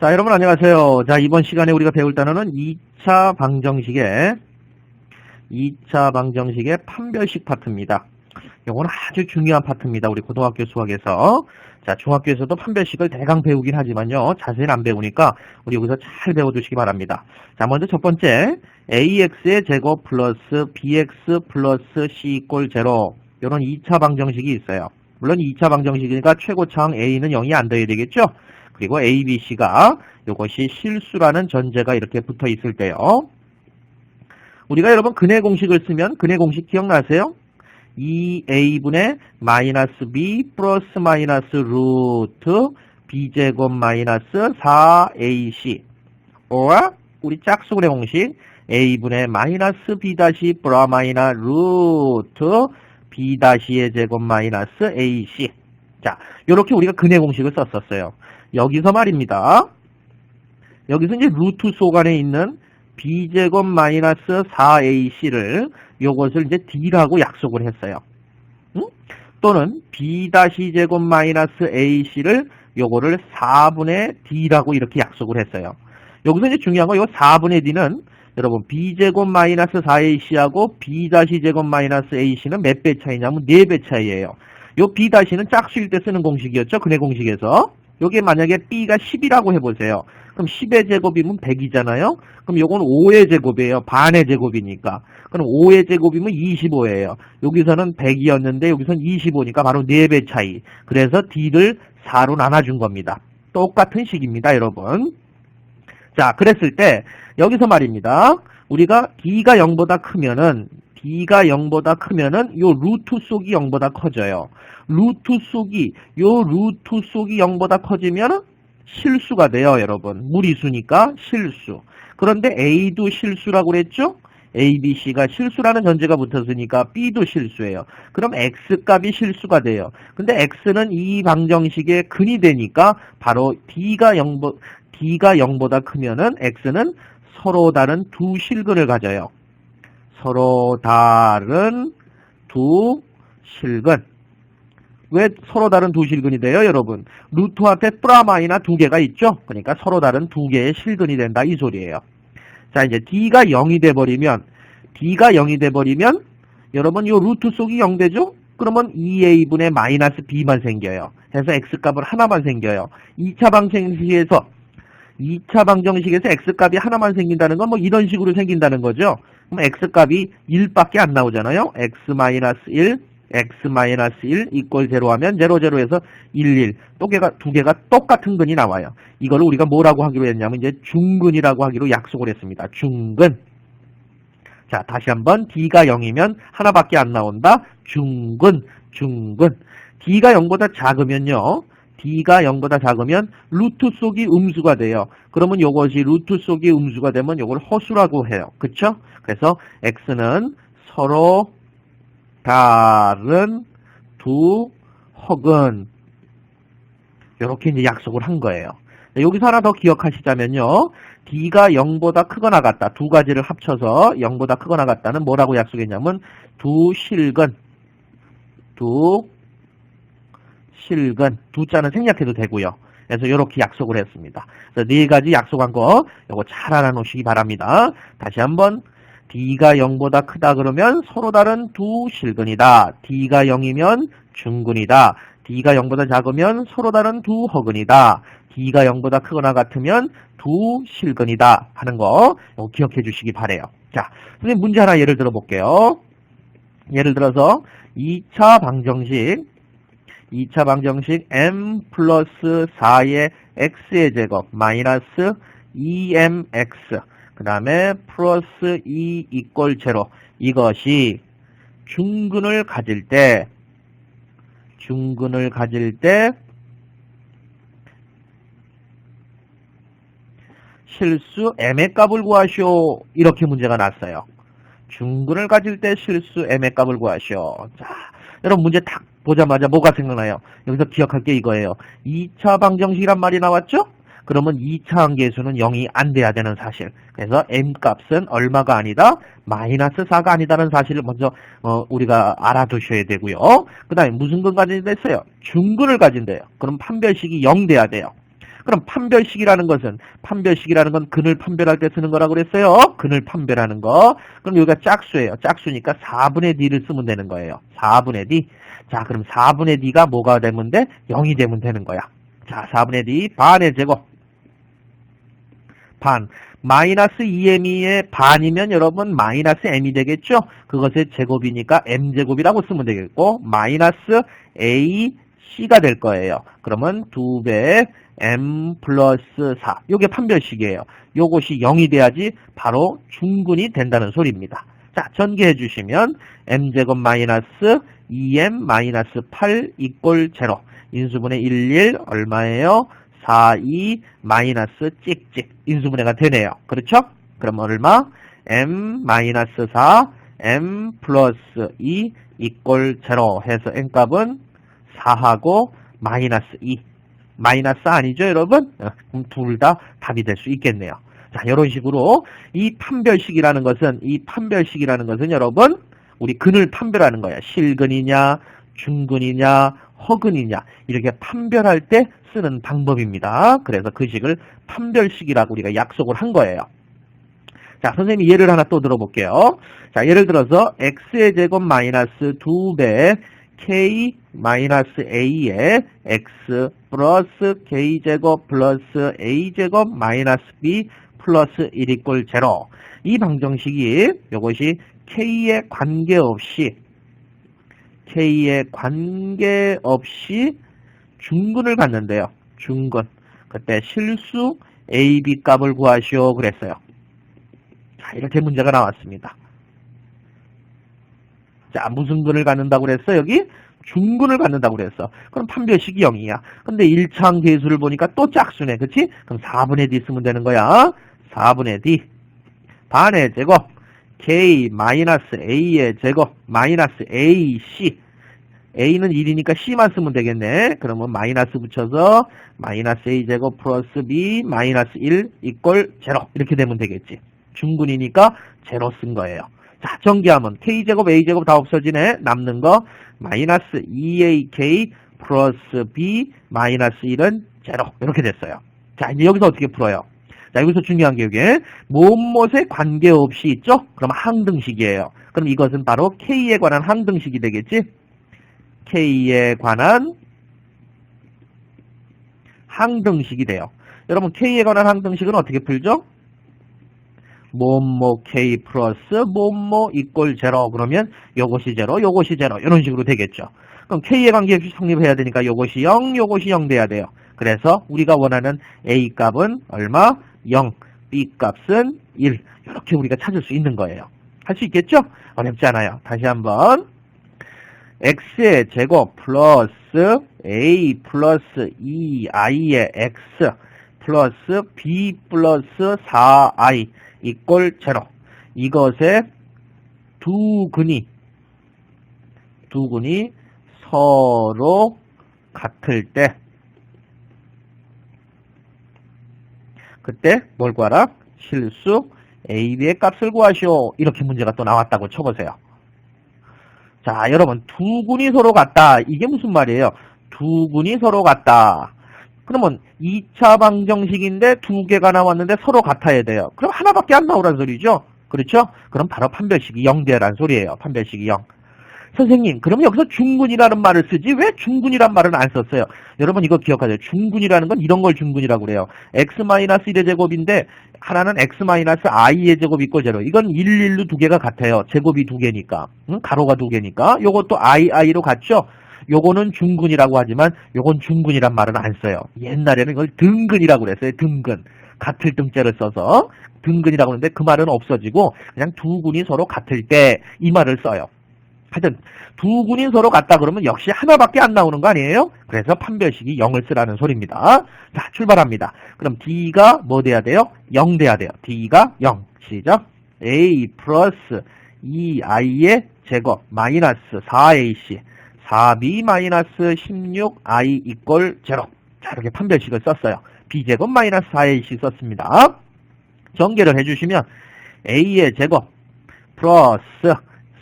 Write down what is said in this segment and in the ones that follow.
자, 여러분 안녕하세요. 자, 이번 시간에 우리가 배울 단어는 2차 방정식의 2차 방정식의 판별식 파트입니다. 요거는 아주 중요한 파트입니다. 우리 고등학교 수학에서. 자, 중학교에서도 판별식을 대강 배우긴 하지만요. 자세히는 안 배우니까 우리 여기서 잘 배워두시기 바랍니다. 자, 먼저 첫 번째, ax의 제곱 플러스 bx 플러스 c 이꼴 제로. 요런 2차 방정식이 있어요. 물론 2차 방정식이니까 최고차항 a는 0이 안 돼야 되겠죠? 그리고 a, b, c가 이것이 실수라는 전제가 이렇게 붙어 있을 때요. 우리가 여러분 근해 공식을 쓰면 근해 공식 기억나세요? 2a분의 마이너스 b 플러스 마이너스 루트 b제곱 마이너스 4ac or 우리 짝수근의 공식 a분의 마이너스 b 다시 브라 마이나 루트 b 다시의 제곱 마이너스 ac 자 이렇게 우리가 근해 공식을 썼었어요. 여기서 말입니다. 여기서 이제 루트 속 안에 있는 b제곱 마이너스 4ac를 요것을 이제 d라고 약속을 했어요. 응? 또는 b 다시 제곱 마이너스 ac를 요거를 4분의 d라고 이렇게 약속을 했어요. 여기서 이제 중요한 거, 요 4분의 d는 여러분 b제곱 마이너스 4ac하고 b 다시 제곱 마이너스 ac는 몇 배 차이냐면 4배 차이예요. 요 b 다시는 짝수일 때 쓰는 공식이었죠. 근해 공식에서. 요게 만약에 b가 10이라고 해보세요. 그럼 10의 제곱이면 100이잖아요. 그럼 요건 5의 제곱이에요. 반의 제곱이니까. 그럼 5의 제곱이면 25예요. 여기서는 100이었는데 여기서는 25니까 바로 4배 차이. 그래서 d를 4로 나눠준 겁니다. 똑같은 식입니다, 여러분. 자, 그랬을 때 여기서 말입니다. 우리가 d가 0보다 크면은 d가 0보다 크면은 요 루트 속이 0보다 커져요. 루트 속이 요 루트 속이 0보다 커지면 실수가 돼요, 여러분. 무리수니까 실수. 그런데 A도 실수라고 그랬죠? A, B, C가 실수라는 전제가 붙었으니까 B도 실수예요. 그럼 X값이 실수가 돼요. 근데 X는 이 방정식의 근이 되니까 바로 D가 0보, D가 0보다 크면은 X는 서로 다른 두 실근을 가져요. 서로 다른 두 실근. 왜 서로 다른 두 실근이 돼요, 여러분? 루트 앞에 프라마이나 두 개가 있죠? 그러니까 서로 다른 두 개의 실근이 된다, 이 소리예요. 자, 이제 D가 0이 돼 버리면, D가 0이 돼 버리면, 여러분, 요 루트 속이 0 되죠? 그러면 2a분의 마이너스 b만 생겨요. 해서 x값은 하나만 생겨요. 2차 방정식에서, 2차 방정식에서 x값이 하나만 생긴다는 건 뭐 이런 식으로 생긴다는 거죠. 그럼 x값이 1밖에 안 나오잖아요. x-1, x-1 이꼴 0 하면 0, 0에서 1, 1. 또 개가, 두 개가 똑같은 근이 나와요. 이걸 우리가 뭐라고 하기로 했냐면 이제 중근이라고 하기로 약속을 했습니다. 중근. 자, 다시 한번 d가 0이면 하나밖에 안 나온다. 중근, 중근. d가 0보다 작으면요. D가 0보다 작으면 루트 속이 음수가 돼요. 그러면 이것이 루트 속이 음수가 되면 이걸 허수라고 해요. 그쵸? 그래서 x는 서로 다른 두 혹은 이렇게 이제 약속을 한 거예요. 여기서 하나 더 기억하시자면요. D가 0보다 크거나 같다. 두 가지를 합쳐서 0보다 크거나 같다는 뭐라고 약속했냐면 두 실근, 두 실근, 두 자는 생략해도 되고요. 그래서 이렇게 약속을 했습니다. 그래서 네 가지 약속한 거 이거 잘 알아놓으시기 바랍니다. 다시 한번 D가 0보다 크다 그러면 서로 다른 두 실근이다. D가 0이면 중근이다. D가 0보다 작으면 서로 다른 두 허근이다. D가 0보다 크거나 같으면 두 실근이다 하는 거 기억해 주시기 바래요. 자, 선생님 문제 하나 예를 들어 볼게요. 예를 들어서 2차 방정식 2차 방정식 m 플러스 4의 x의 제곱 마이너스 2mx 그 다음에 플러스 2 이꼴 제로 이것이 중근을 가질 때 중근을 가질 때 실수 m의 값을 구하시오 이렇게 문제가 났어요. 중근을 가질 때 실수 m의 값을 구하시오. 자, 여러분 문제 딱 보자마자 뭐가 생각나요? 여기서 기억할 게 이거예요. 2차 방정식이란 말이 나왔죠? 그러면 2차 한계수는 0이 안 돼야 되는 사실. 그래서 m값은 얼마가 아니다? 마이너스 4가 아니다는 사실을 먼저 어, 우리가 알아두셔야 되고요. 그 다음에 무슨 근 가진다 했어요? 중근을 가진대요. 그럼 판별식이 0 돼야 돼요. 그럼 판별식이라는 것은 판별식이라는 건 근을 판별할 때 쓰는 거라고 그랬어요. 근을 판별하는 거. 그럼 여기가 짝수예요. 짝수니까 4분의 d를 쓰면 되는 거예요. 4분의 d. 자, 그럼 4분의 d가 뭐가 되면 돼? 0이 되면 되는 거야. 자, 4분의 d 반의 제곱. 반. 마이너스 2m의 반이면 여러분 마이너스 m이 되겠죠? 그것의 제곱이니까 m제곱이라고 쓰면 되겠고 마이너스 a c가 될 거예요. 그러면 2배 m 플러스 4. 요게 판별식이에요. 요것이 0이 돼야지 바로 중근이 된다는 소리입니다. 자, 전개해 주시면 m제곱 마이너스 2m 마이너스 8 이꼴 0. 인수분해 11 얼마예요? 4, 2, 마이너스 찍찍 인수분해가 되네요. 그렇죠? 그럼 얼마? m 마이너스 4, m 플러스 2 이꼴 0 해서 n값은 4하고 마이너스 2. 마이너스 아니죠, 여러분? 어, 그럼 둘 다 답이 될 수 있겠네요. 자, 이런 식으로 이 판별식이라는 것은 이 판별식이라는 것은 여러분 우리 근을 판별하는 거야. 실근이냐, 중근이냐, 허근이냐 이렇게 판별할 때 쓰는 방법입니다. 그래서 그 식을 판별식이라고 우리가 약속을 한 거예요. 자, 선생님이 예를 하나 또 들어볼게요. 자, 예를 들어서 x의 제곱 마이너스 2배 k 마이너스 a에 x 플러스 k 제곱 플러스 a 제곱 마이너스 b 플러스 1 이꼴 0. 이 방정식이 이것이 k에 관계없이 k에 관계없이 중근을 갖는데요. 중근. 그때 실수 a, b 값을 구하시오 그랬어요. 자, 이렇게 문제가 나왔습니다. 자, 무슨 근을 갖는다고 그랬어? 여기 중근을 갖는다고 그랬어. 그럼 판별식이 0이야. 근데 1차항 계수를 보니까 또 짝수네. 그치? 그럼 4분의 d 쓰면 되는 거야. 4분의 d. 반의 제곱. k 마이너스 a의 제곱 마이너스 ac. a는 1이니까 c만 쓰면 되겠네. 그러면 마이너스 붙여서 마이너스 a 제곱 플러스 b 마이너스 1 이꼴 0 이렇게 되면 되겠지. 중근이니까 0쓴 거예요. 자, 전개하면 k제곱, a제곱 다 없어지네. 남는 거 마이너스 2ak 플러스 b 마이너스 1은 0 이렇게 됐어요. 자, 이제 여기서 어떻게 풀어요? 자, 여기서 중요한 게 이게 무엇에 관계없이 있죠? 그럼 항등식이에요. 그럼 이것은 바로 k에 관한 항등식이 되겠지? k에 관한 항등식이 돼요. 여러분 k에 관한 항등식은 어떻게 풀죠? 뭐뭐 k 플러스 뭐뭐 이꼴 제로 그러면 요것이 제로 요것이 제로 이런 식으로 되겠죠. 그럼 k에 관계없이 성립해야 되니까 요것이 0 요것이 0 돼야 돼요. 그래서 우리가 원하는 a 값은 얼마? 0 b 값은 1 이렇게 우리가 찾을 수 있는 거예요. 할 수 있겠죠? 어렵지 않아요. 다시 한번 x의 제곱 플러스 a 플러스 2i의 x 플러스 b 플러스 4i 이꼴 제로. 이것의 두 근이 두 근이 서로 같을 때 그때 뭘 구하라? 실수 a, b의 값을 구하시오. 이렇게 문제가 또 나왔다고 쳐보세요. 자, 여러분 두 군이 서로 같다. 이게 무슨 말이에요? 두 군이 서로 같다. 그러면 2차 방정식인데 두 개가 나왔는데 서로 같아야 돼요. 그럼 하나밖에 안 나오란 소리죠? 그렇죠? 그럼 바로 판별식이 0대란 소리예요. 판별식이 0. 선생님, 그러면 여기서 중군이라는 말을 쓰지 왜 중군이란 말은 안 썼어요? 여러분 이거 기억하세요. 중군이라는 건 이런 걸 중군이라고 그래요. x-1의 제곱인데 하나는 x-i의 제곱 있고 제로. 이건 1, 1로 두 개가 같아요. 제곱이 두 개니까. 응? 가로가 두 개니까. 요것도 i, i로 같죠? 요거는 중근이라고 하지만 요건 중근이란 말은 안 써요. 옛날에는 이걸 등근이라고 그랬어요. 등근. 같을 등자를 써서 등근이라고 하는데 그 말은 없어지고 그냥 두 군이 서로 같을 때 이 말을 써요. 하여튼 두 군이 서로 같다 그러면 역시 하나밖에 안 나오는 거 아니에요? 그래서 판별식이 0을 쓰라는 소리입니다. 자, 출발합니다. 그럼 D가 뭐 돼야 돼요? 0 돼야 돼요. D가 0. 시작. A 플러스 2i의 제곱 마이너스 4ac 4b 마이너스 16i 이꼴 0. 자, 이렇게 판별식을 썼어요. b제곱 마이너스 4ac 썼습니다. 전개를 해주시면 a의 제곱 플러스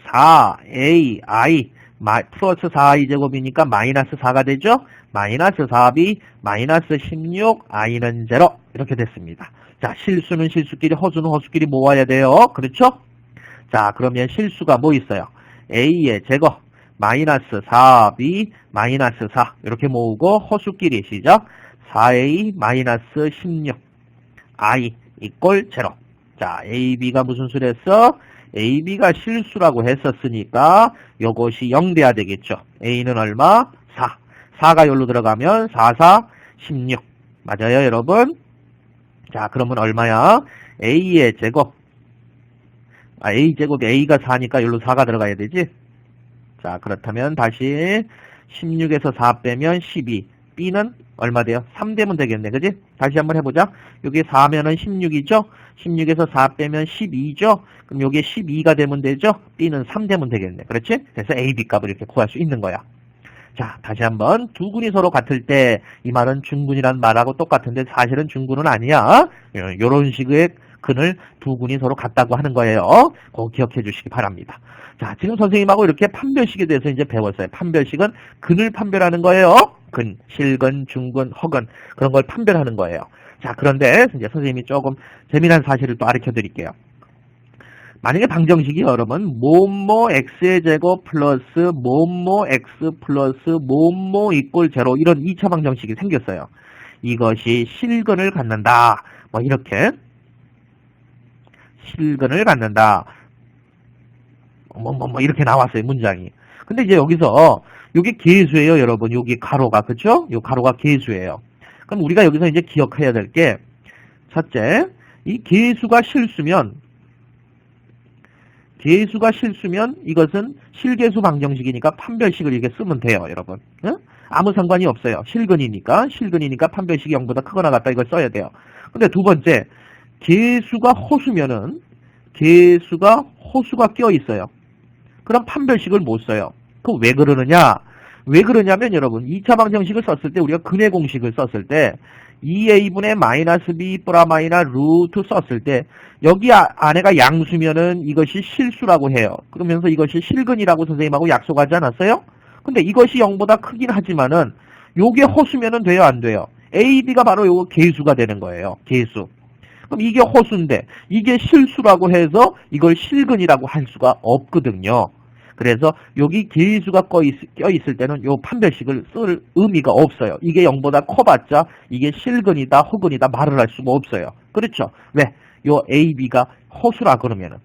4ai 마, 플러스 4i제곱이니까 마이너스 4가 되죠? 마이너스 4b, 마이너스 16, i는 0. 이렇게 됐습니다. 자, 실수는 실수끼리, 허수는 허수끼리 모아야 돼요. 그렇죠? 자, 그러면 실수가 뭐 있어요? a의 제곱, 마이너스 4b, 마이너스 4. 이렇게 모으고, 허수끼리 시작. 4a, 마이너스 16, i, 이꼴 0. 자, ab가 무슨 수랬어? AB가 실수라고 했었으니까 요것이 0 돼야 되겠죠. A는 얼마? 4. 4가 여기로 들어가면 4, 4, 16. 맞아요, 여러분? 자, 그러면 얼마야? A의 제곱. 아, A 제곱이 A가 4니까 여기로 4가 들어가야 되지? 자, 그렇다면 다시 16에서 4 빼면 12. B는 얼마 돼요? 3 되면 되겠네. 그지? 다시 한번 해보자. 여기 4면은 16이죠? 16에서 4 빼면 12죠? 그럼 여기에 12가 되면 되죠? B는 3 되면 되겠네. 그렇지? 그래서 A, B 값을 이렇게 구할 수 있는 거야. 자, 다시 한번 두 군이 서로 같을 때 이 말은 중군이란 말하고 똑같은데 사실은 중군은 아니야. 이런 식의 근을 두 군이 서로 같다고 하는 거예요. 그거 기억해 주시기 바랍니다. 자, 지금 선생님하고 이렇게 판별식에 대해서 이제 배웠어요. 판별식은 근을 판별하는 거예요. 근, 실근, 중근, 허근 그런 걸 판별하는 거예요. 자, 그런데 이제 선생님이 조금 재미난 사실을 또 알려 드릴게요. 만약에 방정식이 여러분 뭐뭐 x의 제곱 플러스 뭐뭐 x 플러스 뭐뭐 이꼴 제로 이런 2차 방정식이 생겼어요. 이것이 실근을 갖는다. 뭐 이렇게 실근을 갖는다. 뭐 뭐 뭐 이렇게 나왔어요 문장이. 근데 이제 여기서 이게 계수예요 여러분. 여기 가로가 그쵸? 요 가로가 계수예요. 그럼 우리가 여기서 이제 기억해야 될 게 첫째 이 계수가 실수면 계수가 실수면 이것은 실계수 방정식이니까 판별식을 이렇게 쓰면 돼요, 여러분. 응? 아무 상관이 없어요. 실근이니까, 실근이니까 판별식이 0보다 크거나 같다 이걸 써야 돼요. 근데 두 번째, 계수가 호수면은, 계수가 호수가 껴 있어요. 그럼 판별식을 못 써요. 그 왜 그러느냐? 왜 그러냐면 여러분, 2차 방정식을 썼을 때, 우리가 근의 공식을 썼을 때, 2a분의 마이너스 b 플라 마이너 루트 썼을 때 여기 아, 안에가 양수면은 이것이 실수라고 해요. 그러면서 이것이 실근이라고 선생님하고 약속하지 않았어요? 근데 이것이 0보다 크긴 하지만은 요게 호수면은 돼요 안 돼요? a, b가 바로 요거 계수가 되는 거예요. 계수. 그럼 이게 호수인데 이게 실수라고 해서 이걸 실근이라고 할 수가 없거든요. 그래서 여기 계수가 껴있을 때는 요 판별식을 쓸 의미가 없어요. 이게 0보다 커봤자 이게 실근이다 혹은이다 말을 할 수가 없어요. 그렇죠? 왜? 요 A, B가 호수라 그러면은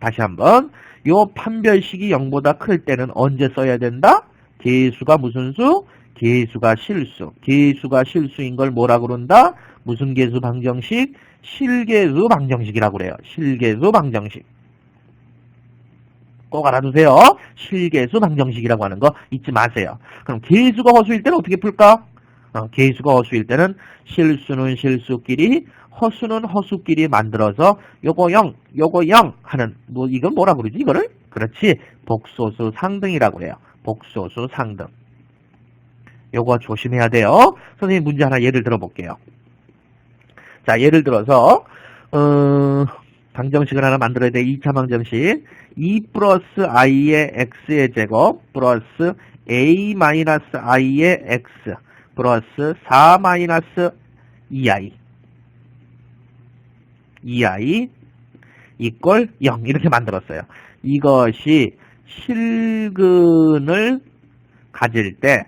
다시 한번 요 판별식이 0보다 클 때는 언제 써야 된다? 계수가 무슨 수? 계수가 실수. 계수가 실수인 걸 뭐라 그런다? 무슨 계수 방정식? 실계수 방정식이라고 그래요. 실계수 방정식. 꼭 알아두세요. 실계수 방정식이라고 하는 거 잊지 마세요. 그럼 계수가 허수일 때는 어떻게 풀까? 어, 계수가 허수일 때는 실수는 실수끼리 허수는 허수끼리 만들어서 요거 0, 요거 0 하는 뭐 이건 뭐라 그러지 이거를? 그렇지 복소수 상등이라고 해요. 복소수 상등. 요거 조심해야 돼요. 선생님 문제 하나 예를 들어 볼게요. 자 예를 들어서 어, 방정식을 하나 만들어야 돼. 2차 방정식. 2 플러스 i의 x의 제곱 플러스 a 마이너스 i의 x 플러스 4 마이너스 2i 2i 이꼴 0 이렇게 만들었어요. 이것이 실근을 가질 때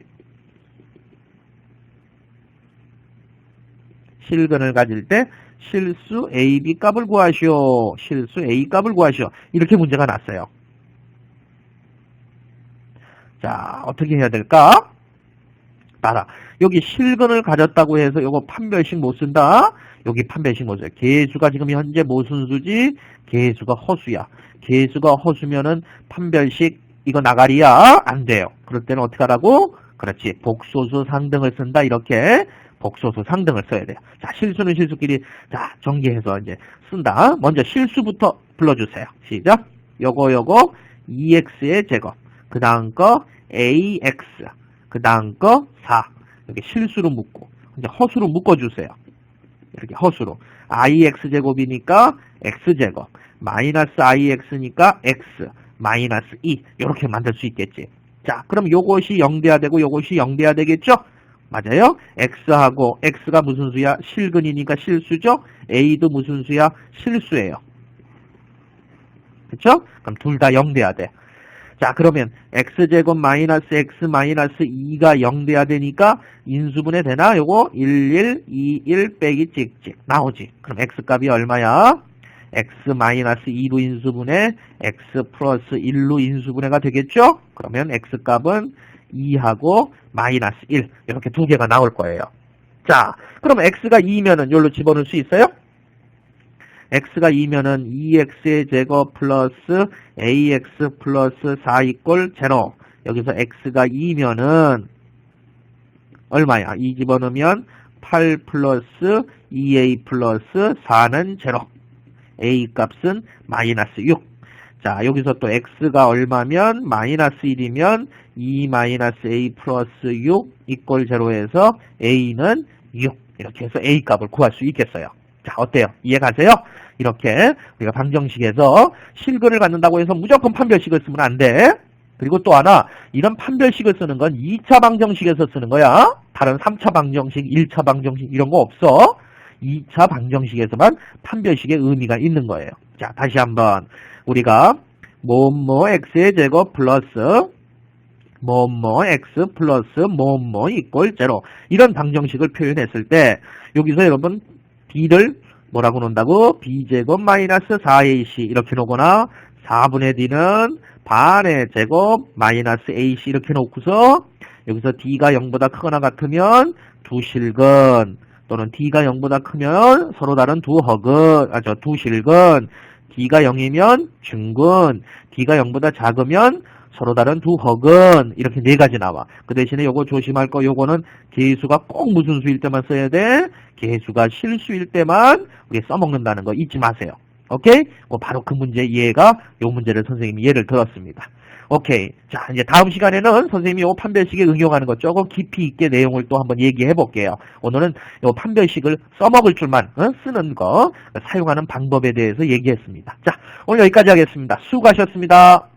실근을 가질 때 실수 AB 값을 구하시오. 실수 A 값을 구하시오. 이렇게 문제가 났어요. 자, 어떻게 해야 될까? 따라. 여기 실근을 가졌다고 해서 이거 판별식 못 쓴다? 여기 판별식 못 써요. 개수가 지금 현재 무슨 수지? 개수가 허수야. 개수가 허수면은 판별식 이거 나가리야? 안 돼요. 그럴 때는 어떻게 하라고? 그렇지. 복소수 상등을 쓴다. 이렇게 복소수 상등을 써야 돼요. 자, 실수는 실수끼리 자 정리해서 이제 쓴다. 먼저 실수부터 불러주세요. 시작. 요거 요거 2x의 제곱. 그 다음 거 ax. 그 다음 거 4. 이렇게 실수로 묶고 이제 허수로 묶어주세요. 이렇게 허수로. ix 제곱이니까 x 제곱. 마이너스 ix니까 x. 마이너스 2 이렇게 만들 수 있겠지. 자, 그럼 요것이 0돼야 되고 요것이 0돼야 되겠죠? 맞아요? x하고 x가 무슨 수야? 실근이니까 실수죠? a도 무슨 수야? 실수예요. 그쵸? 그럼 둘 다 0 돼야 돼. 자, 그러면 x제곱 마이너스 x 마이너스 2가 0 돼야 되니까 인수분해 되나? 요거 1, 1, 2, 1 빼기 찍찍 나오지. 그럼 x값이 얼마야? x 마이너스 2로 인수분해 x 플러스 1로 인수분해가 되겠죠? 그러면 x값은 2하고 마이너스 1 이렇게 두 개가 나올 거예요. 자, 그럼 x가 2면은 여기로 집어넣을 수 있어요? x가 2면은 2x의 제곱 플러스 ax 플러스 4 이꼴 제로 여기서 x가 2면은 얼마야? 2 집어넣으면 8 플러스 2a 플러스 4는 제로 a 값은 마이너스 6 자, 여기서 또 x가 얼마면 마이너스 1이면 2 마이너스 a 플러스 6 이꼴 제로에서 a는 6 이렇게 해서 a 값을 구할 수 있겠어요. 자, 어때요? 이해가세요? 이렇게 우리가 방정식에서 실근을 갖는다고 해서 무조건 판별식을 쓰면 안 돼. 그리고 또 하나, 이런 판별식을 쓰는 건 2차 방정식에서 쓰는 거야. 다른 3차 방정식, 1차 방정식 이런 거 없어. 2차 방정식에서만 판별식의 의미가 있는 거예요. 자, 다시 한번 우리가 뭐뭐 x의 제곱 플러스 뭐뭐 x 플러스 뭐뭐 이꼴 제로 이런 방정식을 표현했을 때 여기서 여러분 b를 뭐라고 놓는다고? b제곱 마이너스 4ac 이렇게 놓거나 4분의 d는 반의 제곱 마이너스 ac 이렇게 놓고서 여기서 d가 0보다 크거나 같으면 두 실근 또는 d가 0보다 크면 서로 다른 두 허근 아저 두 실근 d가 0이면 중근 d가 0보다 작으면 서로 다른 두 허근 이렇게 네 가지 나와. 그 대신에 요거 조심할 거 요거는 개수가 꼭 무슨 수일 때만 써야 돼? 개수가 실수일 때만 우리 써먹는다는 거 잊지 마세요. 오케이? 뭐 바로 그 문제 이해가 요 문제를 선생님이 예를 들었습니다. 오케이. 자, 이제 다음 시간에는 선생님이 요 판별식에 응용하는 것 조금 깊이 있게 내용을 또 한번 얘기해 볼게요. 오늘은 요 판별식을 써먹을 줄만 어? 쓰는 거, 사용하는 방법에 대해서 얘기했습니다. 자, 오늘 여기까지 하겠습니다. 수고하셨습니다.